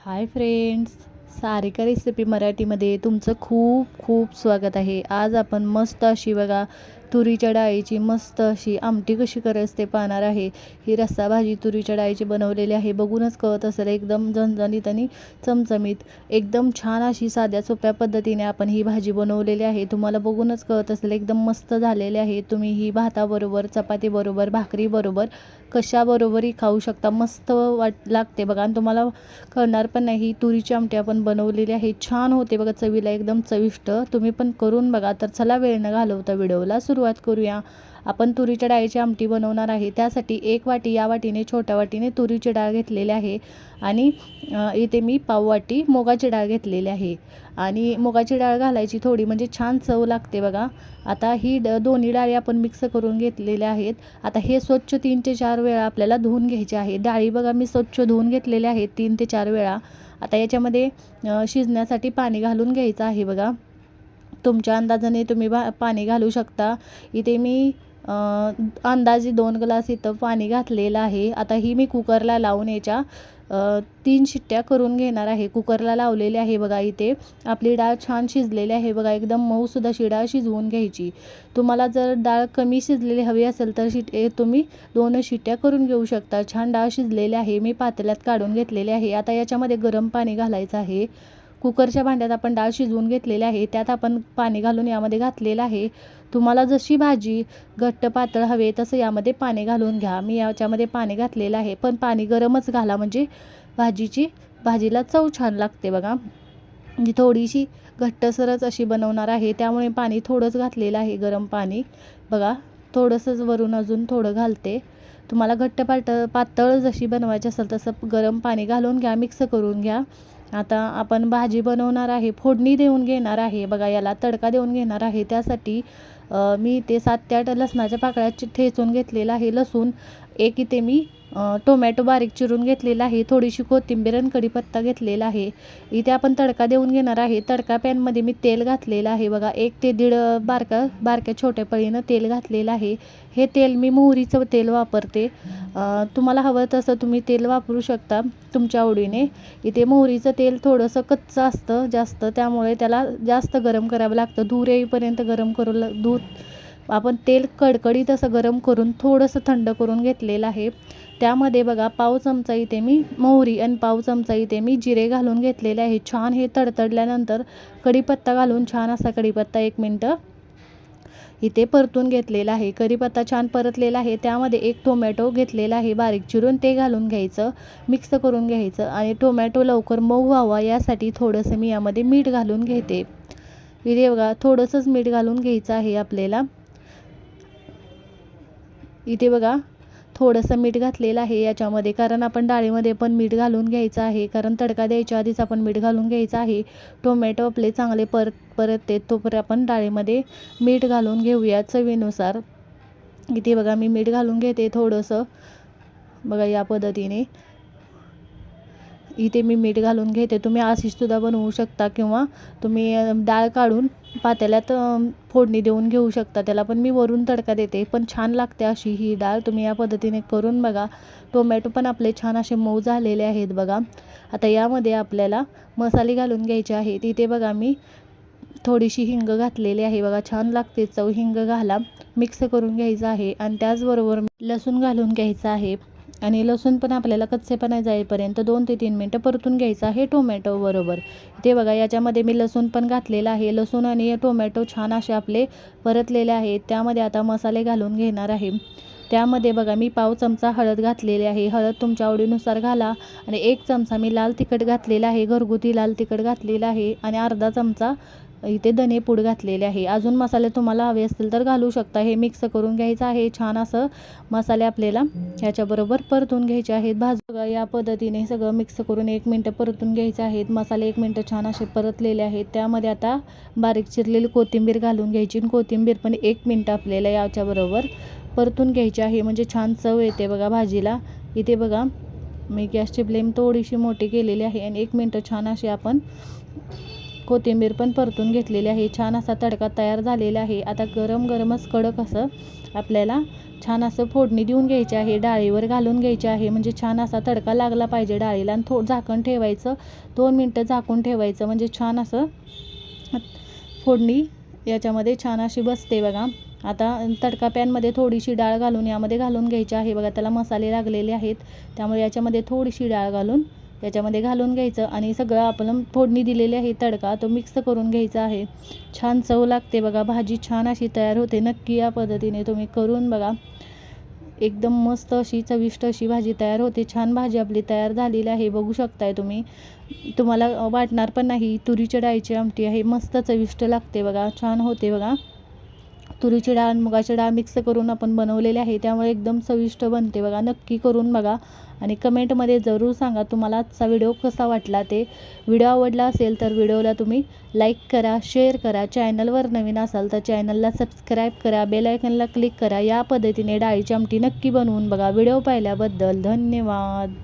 Hi friends Sarika recipe मराठीमध्ये तुमचं खूप खूप स्वागत आहे. आज आपण मस्त अशी बघा तुरीच्या डाळीची मस्त अशी आमटी कशी करायचं ते पाहणार आहे. ही रस्सा भाजी तुरीच्या डाळीची बनवलेली आहे. बघूनच कळत असेल एकदम झणझणीत आणि चमचमीत. एकदम छान अशी साध्या सोप्या पद्धतीने आपण ही भाजी बनवलेली आहे. तुम्हाला बघूनच कळत असेल एकदम मस्त झालेली आहे. तुम्ही ही भाताबरोबर चपातीबरोबर भाकरीबरोबर कशाबरोबरही खाऊ शकता. मस्त वाट लागते बघा. आणि तुम्हाला कळणार पण नाही ही तुरीची आमटी आपण बनवलेली आहे. छान होते बघा चवीला एकदम चविष्ट. तुम्ही पण करून बघा. तर चला वेळ न घालवता व्हिडिओला सुरुवात करूया. आपण तुरीच्या डाळीची आमटी बनवणार आहे. त्यासाठी एक वाटी या वाटीने छोट्या वाटीने तुरीची डाळ घेतलेली आहे. आणि इथे मी पाव वाटी मुगाची डाळ घेतलेली आहे. आणि मुगाची डाळ घालायची थोडी म्हणजे छान चव लागते बघा. आता ही ड दोन्ही डाळी आपण मिक्स करून घेतलेल्या आहेत. आता हे स्वच्छ तीन ते चार वेळा आपल्याला धुवून घ्यायचे आहे. डाळी बघा मी स्वच्छ धुवून घेतलेल्या आहेत तीन ते चार वेळा. आता याच्यामध्ये शिजण्यासाठी पाणी घालून घ्यायचं आहे बघा. तुमच्या अंदाजाने तुम्ही बा पाणी घालू शकता. इथे मी अंदाजे दोन ग्लास इथं पाणी घातलेलं आहे. आता ही मी कुकरला लावून याच्या तीन शिट्ट्या करून घेणार आहे. कुकरला लावलेली आहे बघा इथे. आपली डाळ छान शिजलेली आहे बघा. एकदम मऊसुद्धा अशी डाळ शिजवून घ्यायची. तुम्हाला जर डाळ कमी शिजलेली हवी असेल तर शिट तुम्ही दोन शिट्ट्या करून घेऊ शकता. छान डाळ शिजलेली आहे. मी पातेल्यात काढून घेतलेली आहे. आता याच्यामध्ये गरम पाणी घालायचं आहे. कुकरच्या भांड्यात आपण डाळ शिजवून घेतलेली आहे. त्यात आपण पाणी घालून यामध्ये घातलेलं आहे. तुम्हाला जशी भाजी घट्ट पातळ हवे तसं यामध्ये पाणी घालून घ्या. मी याच्यामध्ये पाणी घातलेलं आहे. पण पाणी गरमच घाला. म्हणजे भाजीची भाजीला चव छान लागते बघा. म्हणजे थोडीशी घट्टसरच अशी बनवणार आहे. त्यामुळे पाणी थोडंच घातलेलं आहे. गरम पाणी. बघा थोडंसंच वरून अजून थोडं घालते. तुम्हाला घट्ट पाट पातळ जशी बनवायची असेल तसं गरम पाणी घालून घ्या. मिक्स करून घ्या. आता आपण भाजी बनवणार आहे फोडणी देऊन घेणार आहे. बघा याला तडका देऊन घेणार आहे. त्यासाठी मी ते सात ते आठ लसणाच्या पाकळ्याची ठेचून घेतलेलं आहे. लसूण एक इथे मी टोमॅटो बारीक चिरून घेतलेला आहे थोडीशी कोथिंबीर आणि कढीपत्ता घेतलेला आहे. इथे आपण तडका देऊन घेणार आहे. तडका पॅनमध्ये मी तेल घातलेलं आहे. बघा एक ते दीड बारका बारक्या छोट्या पळीनं तेल घातलेलं आहे. हे तेल मी मोहरीचं तेल वापरते. तुम्हाला हवं तसं तुम्ही तेल वापरू शकता तुमच्या आवडीने. इथे मोहरीचं तेल थोडंसं कच्चं असतं जास्त. त्यामुळे त्याला जास्त गरम करावं लागतं. धूर येईपर्यंत गरम करू दूध आपण तेल कडकडीत असं गरम करून थोडंसं थंड करून घेतलेलं आहे. त्यामध्ये बघा पाव चमचा इथे मी मोहरी आणि पाव चमचा इथे मी जिरे घालून घेतलेले आहे. छान हे तडतडल्यानंतर कढीपत्ता घालून छान असा कढीपत्ता एक मिनटं इथे परतून घेतलेला आहे. कढीपत्ता छान परतलेला आहे. त्यामध्ये एक टोमॅटो घेतलेला आहे बारीक चिरून. ते घालून घ्यायचं मिक्स करून घ्यायचं आणि टोमॅटो लवकर मऊ व्हावा यासाठी थोडंसं मी यामध्ये मीठ घालून घेते. इथे बघा थोडंसंच मीठ घालून घ्यायचं आहे आपल्याला. इथे बघा थोडंसं मीठ घातलेलं आहे याच्यामध्ये. कारण आपण डाळीमध्ये पण मीठ घालून घ्यायचं आहे. कारण तडका द्यायच्या आधीच आपण मीठ घालून घ्यायचं आहे. टोमॅटो आपले चांगले परत परत येत तोपर्यंत आपण डाळीमध्ये मीठ घालून घेऊया चवीनुसार. इथे बघा मी मीठ घालून घेते थोडंसं. बघा या पद्धतीने. इथे मी मीठ घालून घेते. तुम्ही अशीसुद्धा बनवू शकता किंवा तुम्ही डाळ काढून पातेल्यात फोडणी देऊन घेऊ शकता. त्याला पण मी वरून तडका देते. पण छान लागते अशी ही डाळ. तुम्ही या पद्धतीने करून बघा. टोमॅटो पण आपले छान असे मऊ झालेले आहेत बघा. आता यामध्ये आपल्याला मसाले घालून घ्यायचे आहेत. इथे बघा मी थोडीशी हिंग घातलेली आहे बघा. छान लागते चव. हिंग घाला. मिक्स करून घ्यायचं आहे. आणि त्याचबरोबर लसूण घालून घ्यायचं आहे. आणि लसूण पण आपल्याला कच्चेपणा जाईपर्यंत दोन ते तीन मिनटं परतून घ्यायचं आहे टोमॅटो बरोबर. ते बघा याच्यामध्ये मी लसूण पण घातलेलं आहे. लसूण आणि टोमॅटो छान असे आपले परतलेले आहेत. त्यामध्ये आता मसाले घालून घेणार आहे. त्यामध्ये बघा मी पाव चमचा हळद घातलेली आहे. हळद तुमच्या आवडीनुसार घाला. आणि एक चमचा मी लाल तिखट घातलेला आहे. घरगुती लाल तिखट घातलेलं आहे. आणि अर्धा चमचा इथे धने पूड घातलेले आहे. अजून मसाले तुम्हाला हवे असतील तर घालू शकता. हे मिक्स करून घ्यायचं आहे. छान असं मसाले आपल्याला ह्याच्याबरोबर परतून घ्यायचे आहेत. भाजू बघा या पद्धतीने सगळं मिक्स करून एक मिनटं परतून घ्यायचे आहेत. मसाले एक मिनटं छान असे परतलेले आहेत. त्यामध्ये आता बारीक चिरलेली कोथिंबीर घालून घ्यायची आणि कोथिंबीर पण एक मिनटं आपल्याला याच्याबरोबर परतून घ्यायची आहे. म्हणजे छान चव येते बघा भाजीला. इथे बघा मी गॅसची फ्लेम थोडीशी मोठी केलेली आहे आणि एक मिनटं छान अशी आपण कोथिंबीर पण परतून घेतलेली आहे. छान असा तडका तयार झालेला आहे. आता गरम गरमच कडक असं आपल्याला छान असं फोडणी देऊन घ्यायची आहे. डाळीवर घालून घ्यायची आहे. म्हणजे छान असा तडका लागला पाहिजे डाळीला आणि थो झाकण ठेवायचं. दोन मिनटं झाकून ठेवायचं. म्हणजे छान असं फोडणी याच्यामध्ये छान अशी बसते बघा. आता तडका पॅनमध्ये थोडीशी डाळ घालून यामध्ये घालून घ्यायची आहे. बघा त्याला मसाले लागलेले आहेत. त्यामुळे याच्यामध्ये थोडीशी डाळ घालून याच्यामध्ये घालून घ्यायचं आणि सगळं आपण फोडणी दिलेली आहे तडका तो मिक्स करून घ्यायचा आहे. छान चव लागते बघा भाजी छान अशी तयार होते नक्की या पद्धतीने तुम्ही करून बघा. एकदम मस्त अशी चविष्ट अशी भाजी तयार होते छान भाजी आपली तयार झालेली आहे बघू शकताय तुम्ही. तुम्हाला वाटणार पण नाही तुरीच्या डाळीची आमटी आहे मस्त चविष्ट लागते बघा छान होते बघा. तुरीची डाळ आणि मुगाची डाळ मिक्स करून आपण बनवलेली आहे त्यामुळे एकदम चविष्ट बनते बघा. नक्की करून बघा आणि कमेंटमध्ये जरूर सांगा तुम्हाला आजचा व्हिडिओ कसा वाटला ते. व्हिडिओ आवडला असेल तर व्हिडिओला तुम्ही लाईक करा शेअर करा. चॅनलवर नवीन असाल तर चॅनलला सबस्क्राईब करा बेलायकनला क्लिक करा. या पद्धतीने डाळीची आमटी नक्की बनवून बघा. व्हिडिओ पाहिल्याबद्दल धन्यवाद.